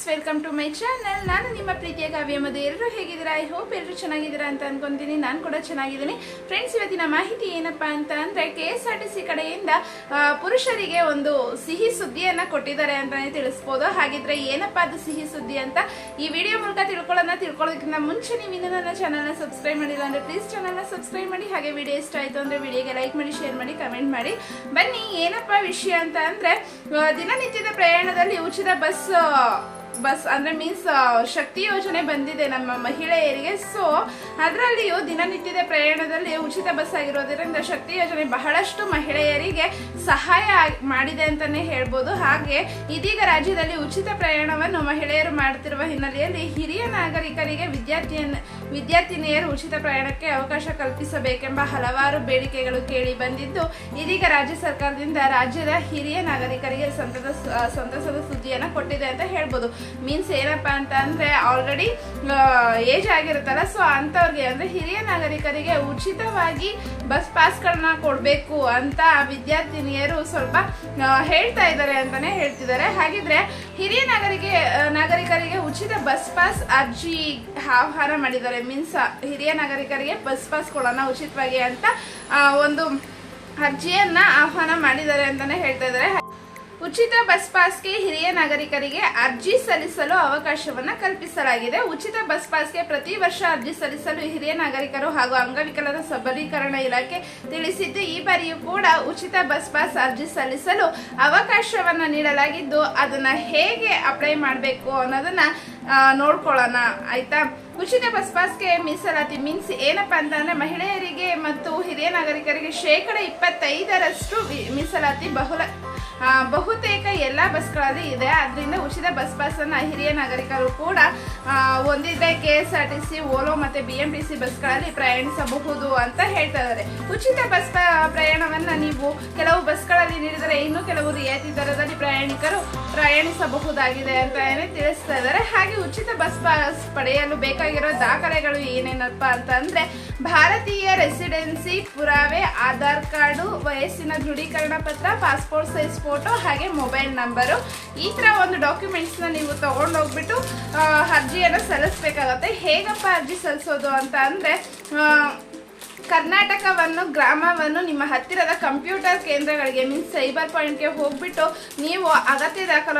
Friends welcome to my channel ನಾನು ನಿಮ್ಮ ಪ್ರೀತಿಯ ಕಾವ್ಯ ಮದು ಎಲ್ಲರೂ ಹೇಗಿದ್ದೀರಾ? ಐ ಹೋಪ್ ಎಲ್ಲರೂ ಚೆನ್ನಾಗಿದ್ದೀರಾ ಅಂತ ಅನ್ಕೊಂತೀನಿ. ನಾನು ಕೂಡ ಚೆನ್ನಾಗಿದ್ದೀನಿ. ಫ್ರೆಂಡ್ಸ್ ಇವತ್ತಿನ ಮಾಹಿತಿ ಏನಪ್ಪಾ ಅಂತ ಅಂದರೆ K S R T C ಕಡೆಯಿಂದ ಪುರುಷರಿಗೆ ಒಂದು ಸಿಹಿ ಸುದ್ದಿಯನ್ನು ಕೊಟ್ಟಿದ್ದಾರೆ ಅಂತಲೇ ತಿಳಿಸ್ಬೋದು. ಹಾಗಿದ್ರೆ ಏನಪ್ಪ ಅದು ಸಿಹಿ ಸುದ್ದಿ ಅಂತ ಈ ವಿಡಿಯೋ ಮೂಲಕ ತಿಳ್ಕೊಳ್ಳೋಣ ತಿಳ್ಕೊಳ್ಳೋದಕ್ಕಿಂತ ಮುಂಚೆ ನೀವು ಇನ್ನೂ ನನ್ನ ಚಾನಲ್ನ ಸಬ್ಸ್ಕ್ರೈಬ್ ಮಾಡಿಲ್ಲ ಅಂದರೆ ಪ್ಲೀಸ್ ಚಾನಲ್ನ ಸಬ್ಸ್ಕ್ರೈಬ್ ಮಾಡಿ. ಹಾಗೆ ವಿಡಿಯೋ ಇಷ್ಟ ಆಯಿತು ಅಂದರೆ ವಿಡಿಯೋಗೆ ಲೈಕ್ ಮಾಡಿ ಶೇರ್ ಮಾಡಿ ಕಮೆಂಟ್ ಮಾಡಿ. ಬನ್ನಿ ಏನಪ್ಪ ವಿಷಯ ಅಂತ ಅಂದರೆ ದಿನನಿತ್ಯದ ಪ್ರಯಾಣದಲ್ಲಿ ಉಚಿತ ಬಸ್ ಬಸ್ ಅಂದ್ರೆ ಮೀನ್ಸ್ ಶಕ್ತಿ ಯೋಜನೆ ಬಂದಿದೆ ನಮ್ಮ ಮಹಿಳೆಯರಿಗೆ. ಸೊ ಅದರಲ್ಲಿಯೂ ದಿನನಿತ್ಯದ ಪ್ರಯಾಣದಲ್ಲಿ ಉಚಿತ ಬಸ್ ಆಗಿರೋದ್ರಿಂದ ಶಕ್ತಿ ಯೋಜನೆ ಬಹಳಷ್ಟು ಮಹಿಳೆಯರಿಗೆ ಸಹಾಯ ಮಾಡಿದೆ ಅಂತಾನೆ ಹೇಳ್ಬೋದು. ಹಾಗೆ ಇದೀಗ ರಾಜ್ಯದಲ್ಲಿ ಉಚಿತ ಪ್ರಯಾಣವನ್ನು ಮಹಿಳೆಯರು ಮಾಡುತ್ತಿರುವ ಹಿನ್ನೆಲೆಯಲ್ಲಿ ಹಿರಿಯ ನಾಗರಿಕರಿಗೆ ವಿದ್ಯಾರ್ಥಿಯನ್ ವಿದ್ಯಾರ್ಥಿನಿಯರು ಉಚಿತ ಪ್ರಯಾಣಕ್ಕೆ ಅವಕಾಶ ಕಲ್ಪಿಸಬೇಕೆಂಬ ಹಲವಾರು ಬೇಡಿಕೆಗಳು ಕೇಳಿ ಬಂದಿದ್ದು, ಇದೀಗ ರಾಜ್ಯ ಸರ್ಕಾರದಿಂದ ರಾಜ್ಯದ ಹಿರಿಯ ನಾಗರಿಕರಿಗೆ ಸಂತದ ಸಂತಸದ ಸುದ್ದಿಯನ್ನು ಕೊಟ್ಟಿದೆ ಅಂತ ಹೇಳ್ಬೋದು. ಮೀನ್ಸ್ ಏನಪ್ಪ ಅಂತ ಅಂದ್ರೆ ಆಲ್ರೆಡಿ ಏಜ್ ಆಗಿರುತ್ತಲ್ಲ ಸೊ ಅಂತವ್ರಿಗೆ ಅಂದ್ರೆ ಹಿರಿಯ ನಾಗರಿಕರಿಗೆ ಉಚಿತವಾಗಿ ಬಸ್ ಪಾಸ್ಗಳನ್ನ ಕೊಡಬೇಕು ಅಂತ ವಿದ್ಯಾರ್ಥಿನಿಯರು ಸ್ವಲ್ಪ ಹೇಳ್ತಾ ಇದ್ದಾರೆ ಅಂತಾನೆ ಹೇಳ್ತಿದ್ದಾರೆ. ಹಾಗಿದ್ರೆ ಹಿರಿಯ ನಾಗರಿಕೆ ನಾಗರಿಕರಿಗೆ ಉಚಿತ ಬಸ್ ಪಾಸ್ ಅರ್ಜಿ ಆಹ್ವಾನ ಮಾಡಿದ್ದಾರೆ. ಮೀನ್ಸ್ ಹಿರಿಯ ನಾಗರಿಕರಿಗೆ ಬಸ್ ಪಾಸ್ ಕೊಡೋಣ ಉಚಿತವಾಗಿ ಅಂತ ಒಂದು ಅರ್ಜಿಯನ್ನ ಆಹ್ವಾನ ಮಾಡಿದ್ದಾರೆ ಅಂತಾನೆ ಹೇಳ್ತಾ ಇದ್ದಾರೆ. ಉಚಿತ ಬಸ್ ಪಾಸ್ಗೆ ಹಿರಿಯ ನಾಗರಿಕರಿಗೆ ಅರ್ಜಿ ಸಲ್ಲಿಸಲು ಅವಕಾಶವನ್ನು ಕಲ್ಪಿಸಲಾಗಿದೆ. ಉಚಿತ ಬಸ್ ಪಾಸ್ಗೆ ಪ್ರತಿ ವರ್ಷ ಅರ್ಜಿ ಸಲ್ಲಿಸಲು ಹಿರಿಯ ನಾಗರಿಕರು ಹಾಗೂ ಅಂಗವಿಕಲರ ಸಬಲೀಕರಣ ಇಲಾಖೆ ತಿಳಿಸಿದ್ದು, ಈ ಬಾರಿಯೂ ಕೂಡ ಉಚಿತ ಬಸ್ ಪಾಸ್ ಅರ್ಜಿ ಸಲ್ಲಿಸಲು ಅವಕಾಶವನ್ನು ನೀಡಲಾಗಿದ್ದು, ಅದನ್ನು ಹೇಗೆ ಅಪ್ಲೈ ಮಾಡಬೇಕು ಅನ್ನೋದನ್ನ ನೋಡ್ಕೊಳ್ಳೋಣ. ಆಯ್ತಾ? ಉಚಿತ ಬಸ್ ಪಾಸ್ಗೆ ಮೀಸಲಾತಿ ಮೀನ್ಸ್ ಏನಪ್ಪ ಅಂತಂದರೆ ಮಹಿಳೆಯರಿಗೆ ಮತ್ತು ಹಿರಿಯ ನಾಗರಿಕರಿಗೆ ಶೇಕಡ ಇಪ್ಪತ್ತೈದರಷ್ಟು ಮೀಸಲಾತಿ ಬಹುಲ ಬಹುತೇಕ ಎಲ್ಲ ಬಸ್ಗಳಲ್ಲಿ ಇದೆ. ಅದರಿಂದ ಉಚಿತ ಬಸ್ ಅನ್ನ ಹಿರಿಯ ನಾಗರಿಕರು ಕೂಡ ಒಂದಿದ್ದ K S R T C Ola ಮತ್ತೆ ಬಿ ಎಂ ಟಿ ಸಿ ಬಸ್ಗಳಲ್ಲಿ ಪ್ರಯಾಣಿಸಬಹುದು ಅಂತ ಹೇಳ್ತಾ ಇದ್ದಾರೆ. ಉಚಿತ ಬಸ್ ಪ್ರಯಾಣವನ್ನು ನೀವು ಕೆಲವು ಬಸ್ಗಳಲ್ಲಿ ನೀಡಿದರೆ ಇನ್ನೂ ಕೆಲವು ರಿಯಾಯಿತಿ ದರದಲ್ಲಿ ಪ್ರಯಾಣಿಕರು ಪ್ರಯಾಣಿಸಬಹುದಾಗಿದೆ ಅಂತ ಏನೇ ತಿಳಿಸ್ತಾ ಇದ್ದಾರೆ. ಹಾಗೆ ಉಚಿತ ಬಸ್ ಪಾಸ್ ಪಡೆಯಲು ಬೇಕಾಗಿರೋ ದಾಖಲೆಗಳು ಏನೇನಪ್ಪ ಅಂತ ಅಂದ್ರೆ ಭಾರತೀಯ ರೆಸಿಡೆನ್ಸಿ ಪುರಾವೆ, ಆಧಾರ್ ಕಾರ್ಡು ವಯಸ್ಸಿನ ದೃಢೀಕರಣ ಪತ್ರ ಪಾಸ್ಪೋರ್ಟ್ ಸೈಜ್ ಫೋಟೋ ಹಾಗೆ ಮೊಬೈಲ್ ನಂಬರು ಈ ಥರ ಒಂದು ಡಾಕ್ಯುಮೆಂಟ್ಸ್ನ ನೀವು ತೊಗೊಂಡೋಗ್ಬಿಟ್ಟು ಅರ್ಜಿಯನ್ನು ಸಲ್ಲಿಸಬೇಕಾಗತ್ತೆ. ಹೇಗಪ್ಪ ಅರ್ಜಿ ಸಲ್ಲಿಸೋದು ಅಂತ ಅಂದರೆ ಕರ್ನಾಟಕವನ್ನು, ಗ್ರಾಮವನ್ನು ನಿಮ್ಮ ಹತ್ತಿರದ ಕಂಪ್ಯೂಟರ್ ಕೇಂದ್ರಗಳಿಗೆ ಮೀನ್ಸ್ ಸೈಬರ್ ಪಾಯಿಂಟ್ಗೆ ಹೋಗ್ಬಿಟ್ಟು, ನೀವು ಅಗತ್ಯ ದಾಖಲ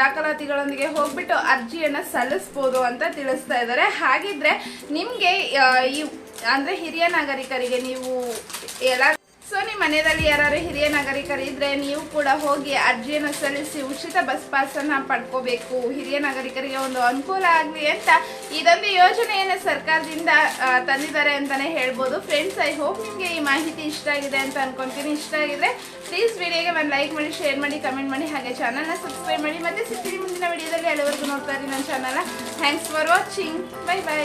ದಾಖಲಾತಿಗಳೊಂದಿಗೆ ಹೋಗ್ಬಿಟ್ಟು ಅರ್ಜಿಯನ್ನು ಸಲ್ಲಿಸ್ಬೋದು ಅಂತ ತಿಳಿಸ್ತಾ ಇದ್ದಾರೆ. ಹಾಗಿದ್ರೆ ನಿಮಗೆ ಈ, ಅಂದರೆ ಹಿರಿಯ ನಾಗರಿಕರಿಗೆ ನೀವು ಎಲ್ಲ ಸೊ ನಿಮ್ಮ ಮನೆಯಲ್ಲಿ ಯಾರು ಹಿರಿಯ ನಾಗರಿಕರಿದ್ರೆ ನೀವು ಕೂಡ ಹೋಗಿ ಅರ್ಜಿಯನ್ನು ಸಲ್ಲಿಸಿ ಉಚಿತ ಬಸ್ ಪಾಸ್ ಅನ್ನ ಪಡ್ಕೋಬೇಕು. ಹಿರಿಯ ನಾಗರಿಕರಿಗೆ ಒಂದು ಅನುಕೂಲ ಆಗಲಿ ಅಂತ ಇದೊಂದು ಯೋಜನೆಯನ್ನು ಸರ್ಕಾರದಿಂದ ತಂದಿದ್ದಾರೆ ಅಂತಾನೆ ಹೇಳ್ಬೋದು. ಫ್ರೆಂಡ್ಸ್ ಐ ಹೋಪ್ ನಿಮಗೆ ಈ ಮಾಹಿತಿ ಇಷ್ಟ ಆಗಿದೆ ಅಂತ ಅನ್ಕೊಂತೀನಿ. ಇಷ್ಟ ಆಗಿದ್ರೆ ಪ್ಲೀಸ್ ವಿಡಿಯೋಗೆ ಒಂದು ಲೈಕ್ ಮಾಡಿ ಶೇರ್ ಮಾಡಿ ಕಮೆಂಟ್ ಮಾಡಿ, ಹಾಗೆ ಚಾನಲ್ನ ಸಬ್ಸ್ಕ್ರೈಬ್ ಮಾಡಿ. ಮತ್ತೆ ಸಿಗ್ತೀನಿ ಮುಂದಿನ ವಿಡಿಯೋದಲ್ಲಿ ಎಲ್ಲವರೆಗೂ ನೋಡ್ತಾ ಇದ್ದೀನಿ ನನ್ನ ಚಾನಲ್ನ thanks for watching bye bye